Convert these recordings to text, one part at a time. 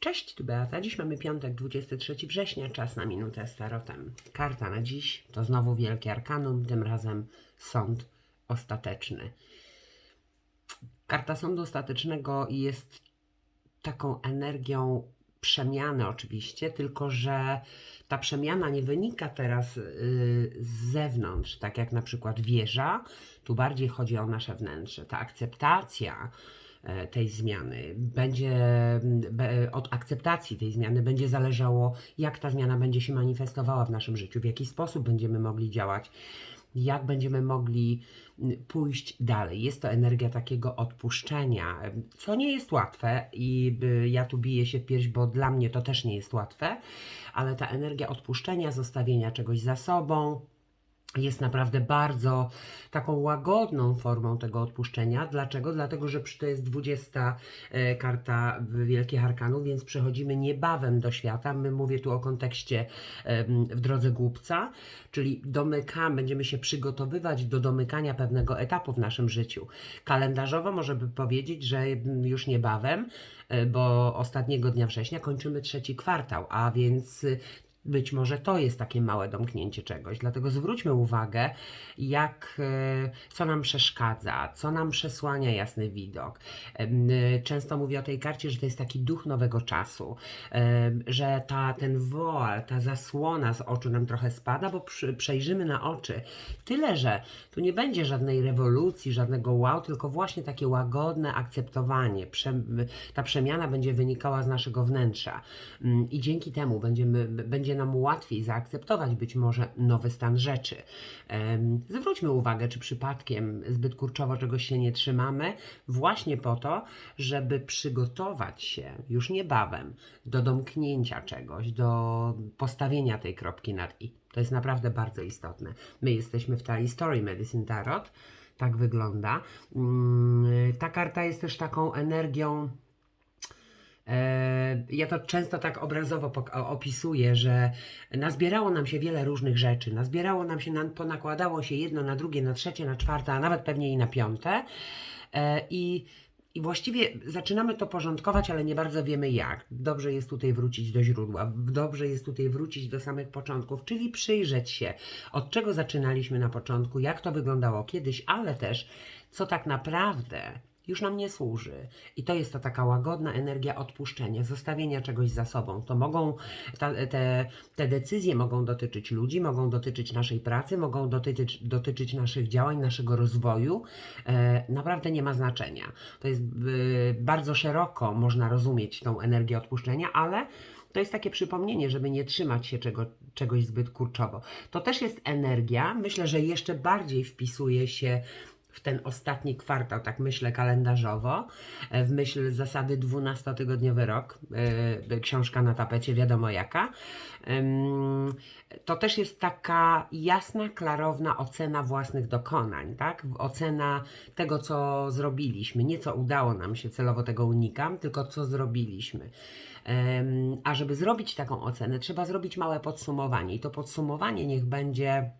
Cześć, tu Beata. Dziś mamy piątek, 23 września, czas na minutę z tarotem. Karta na dziś to znowu Wielkie Arkanum, tym razem Sąd Ostateczny. Karta Sądu Ostatecznego jest taką energią przemiany oczywiście, tylko że ta przemiana nie wynika teraz y, z zewnątrz, tak jak na przykład wieża, tu bardziej chodzi o nasze wnętrze. Ta akceptacja tej zmiany będzie be, od akceptacji tej zmiany będzie zależało, jak ta zmiana będzie się manifestowała w naszym życiu, w jaki sposób będziemy mogli działać, jak będziemy mogli mm, pójść dalej. Jest to energia takiego odpuszczenia, co nie jest łatwe i y, ja tu biję się w pierś, bo dla mnie to też nie jest łatwe, ale ta energia odpuszczenia, zostawienia czegoś za sobą, jest naprawdę bardzo taką łagodną formą tego odpuszczenia. Dlaczego? Dlatego, że to jest 20 e, karta Wielkich Arkanów, więc przechodzimy niebawem do świata. My mówię tu o kontekście w drodze głupca, czyli domykamy, będziemy się przygotowywać do domykania pewnego etapu w naszym życiu. Kalendarzowo może by powiedzieć, że już niebawem, e, bo ostatniego dnia września kończymy trzeci kwartał, a więc być może to jest takie małe domknięcie czegoś. Dlatego zwróćmy uwagę, jak, e, co nam przeszkadza, co nam przesłania jasny widok. E, Często mówię o tej karcie, że to jest taki duch nowego czasu, że ta, ten woal, ta zasłona z oczu nam trochę spada, bo przejrzymy na oczy. Tyle, że tu nie będzie żadnej rewolucji, żadnego wow, tylko właśnie takie łagodne akceptowanie. Ta przemiana będzie wynikała z naszego wnętrza i dzięki temu będziemy, będzie nam łatwiej zaakceptować być może nowy stan rzeczy. Zwróćmy uwagę, czy przypadkiem zbyt kurczowo czegoś się nie trzymamy, właśnie po to, żeby przygotować się już niebawem do domknięcia czegoś, do postawienia tej kropki nad i. To jest naprawdę bardzo istotne. My jesteśmy w Tali Story Medicine Tarot. Tak wygląda. Mm, Ta karta jest też taką energią. E, Ja to często tak obrazowo opisuję, że nazbierało nam się wiele różnych rzeczy. Nazbierało nam się, na- ponakładało się jedno na drugie, na trzecie, na czwarte, a nawet pewnie i na piąte. E, I, I właściwie zaczynamy to porządkować, ale nie bardzo wiemy jak. Dobrze jest tutaj wrócić do źródła, dobrze jest tutaj wrócić do samych początków, czyli przyjrzeć się, od czego zaczynaliśmy na początku, jak to wyglądało kiedyś, ale też co tak naprawdę już nam nie służy. I to jest to taka łagodna energia odpuszczenia, zostawienia czegoś za sobą. To mogą, ta, te, te decyzje mogą dotyczyć ludzi, mogą dotyczyć naszej pracy, mogą dotyczyć, dotyczyć naszych działań, naszego rozwoju. E, naprawdę nie ma znaczenia. To jest y, bardzo szeroko można rozumieć tą energię odpuszczenia, ale to jest takie przypomnienie, żeby nie trzymać się czego, czegoś zbyt kurczowo. To też jest energia, myślę, że jeszcze bardziej wpisuje się w ten ostatni kwartał, tak myślę kalendarzowo, e, w myśl zasady 12-tygodniowy rok, e, książka na tapecie, wiadomo jaka. To też jest taka jasna, klarowna ocena własnych dokonań, tak? Ocena tego, co zrobiliśmy, nie co udało nam się, celowo tego unikam, tylko co zrobiliśmy. A żeby zrobić taką ocenę, trzeba zrobić małe podsumowanie i to podsumowanie niech będzie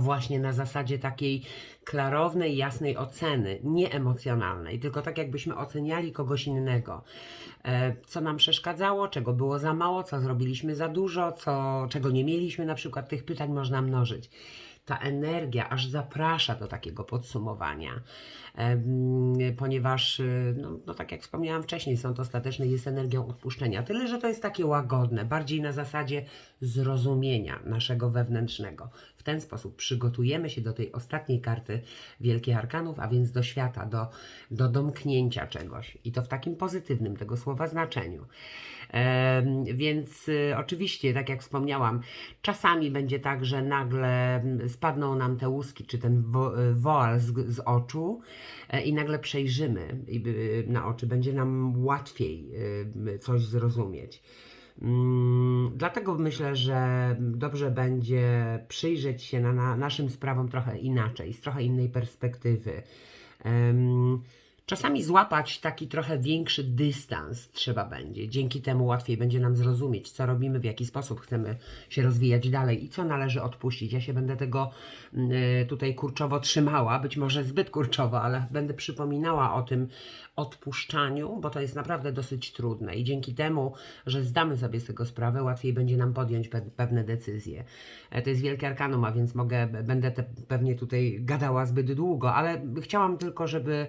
właśnie na zasadzie takiej klarownej, jasnej oceny, nie emocjonalnej, tylko tak jakbyśmy oceniali kogoś innego. E, Co nam przeszkadzało, czego było za mało, co zrobiliśmy za dużo, co, czego nie mieliśmy, na przykład tych pytań można mnożyć. Ta energia aż zaprasza do takiego podsumowania, ponieważ, y, no, no tak jak wspomniałam wcześniej, sąd ostateczny jest energią odpuszczenia. Tyle, że to jest takie łagodne, bardziej na zasadzie zrozumienia naszego wewnętrznego. W ten sposób przygotujemy się do tej ostatniej karty Wielkich Arkanów, a więc do świata, do, do domknięcia czegoś. I to w takim pozytywnym tego słowa znaczeniu. Więc y, oczywiście, tak jak wspomniałam, czasami będzie tak, że nagle spadną nam te łuski, czy ten y, woal z, z oczu e, i nagle przejrzymy y, na oczy. Będzie nam łatwiej coś zrozumieć. Mm, Dlatego myślę, że dobrze będzie przyjrzeć się na, na naszym sprawom trochę inaczej, z trochę innej perspektywy. Em, czasami złapać taki trochę większy dystans trzeba będzie. Dzięki temu łatwiej będzie nam zrozumieć, co robimy, w jaki sposób chcemy się rozwijać dalej i co należy odpuścić. Ja się będę tego mm, y, tutaj kurczowo trzymała, być może zbyt kurczowo, ale będę przypominała o tym odpuszczaniu, bo to jest naprawdę dosyć trudne i dzięki temu, że zdamy sobie z tego sprawę, łatwiej będzie nam podjąć pe- pewne decyzje. E, To jest wielkie arkanum, a więc mogę, będę te, pewnie tutaj gadała zbyt długo, ale chciałam tylko, żeby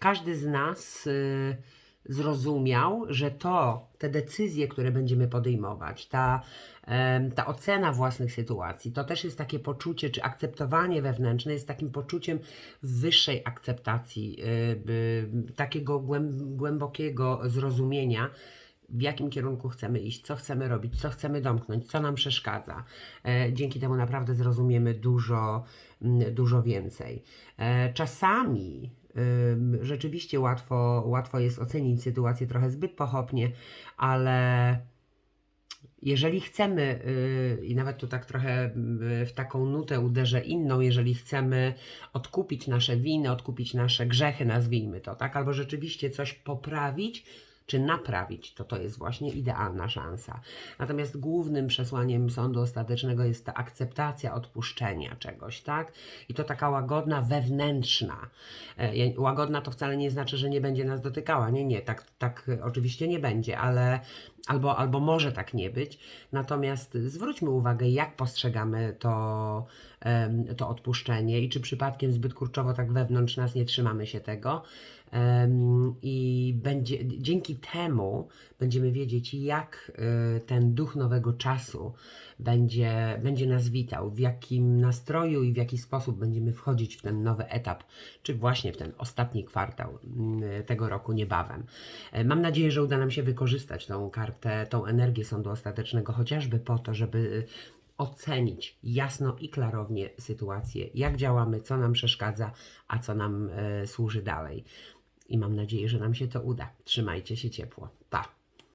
każdy z nas y, zrozumiał, że to, te decyzje, które będziemy podejmować, ta, ta ocena własnych sytuacji, to też jest takie poczucie, czy akceptowanie wewnętrzne jest takim poczuciem wyższej akceptacji, y, takiego głęb, głębokiego zrozumienia, w jakim kierunku chcemy iść, co chcemy robić, co chcemy domknąć, co nam przeszkadza. E, Dzięki temu naprawdę zrozumiemy dużo, dużo więcej. E, Czasami rzeczywiście łatwo, łatwo jest ocenić sytuację trochę zbyt pochopnie, ale jeżeli chcemy, yy, i nawet tu tak trochę yy, w taką nutę uderzę inną, jeżeli chcemy odkupić nasze winy, odkupić nasze grzechy, nazwijmy to, tak, albo rzeczywiście coś poprawić, czy naprawić, to to jest właśnie idealna szansa. Natomiast głównym przesłaniem sądu ostatecznego jest ta akceptacja odpuszczenia czegoś, tak? I to taka łagodna, wewnętrzna. E, Łagodna to wcale nie znaczy, że nie będzie nas dotykała. Nie, nie, tak, tak oczywiście nie będzie, ale albo, albo może tak nie być. Natomiast zwróćmy uwagę, jak postrzegamy to, to odpuszczenie i czy przypadkiem zbyt kurczowo tak wewnątrz nas nie trzymamy się tego. I będzie, dzięki temu będziemy wiedzieć, jak y, ten duch nowego czasu będzie, będzie nas witał, w jakim nastroju i w jaki sposób będziemy wchodzić w ten nowy etap, czy właśnie w ten ostatni kwartał mm, tego roku niebawem. E, Mam nadzieję, że uda nam się wykorzystać tą kartę, tą energię sądu ostatecznego, chociażby po to, żeby ocenić jasno i klarownie sytuację, jak działamy, co nam przeszkadza, a co nam e, służy dalej. I mam nadzieję, że nam się to uda. Trzymajcie się ciepło. Pa!